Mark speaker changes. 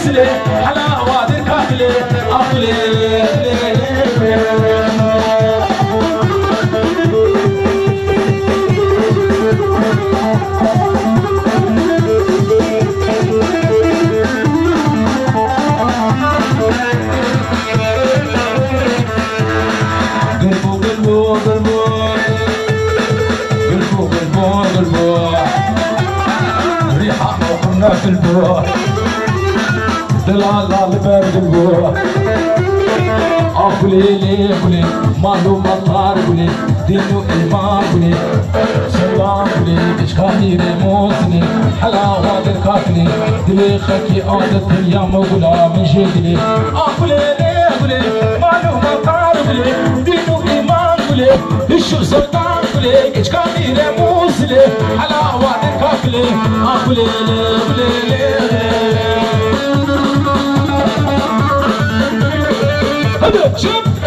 Speaker 1: موسلي حلاوة الكاكلي أخلي قلبو قلبو قلبو قلبو قلبو ريحة وقرنا في البو دلال البرد البو أقولي لي قولي مالو مطار قولي دينو إيمان قولي سلام قولي إشكالي ريموتني حلاوة الكافني دلي خكي عادة اليوم وقولا من شكلي أقولي لي قولي مالو مطار قولي دينو إيمان قولي الشو سلطان قولي إشكالي ريموتني حلاوة الكافني أقولي لي قولي لي Jump!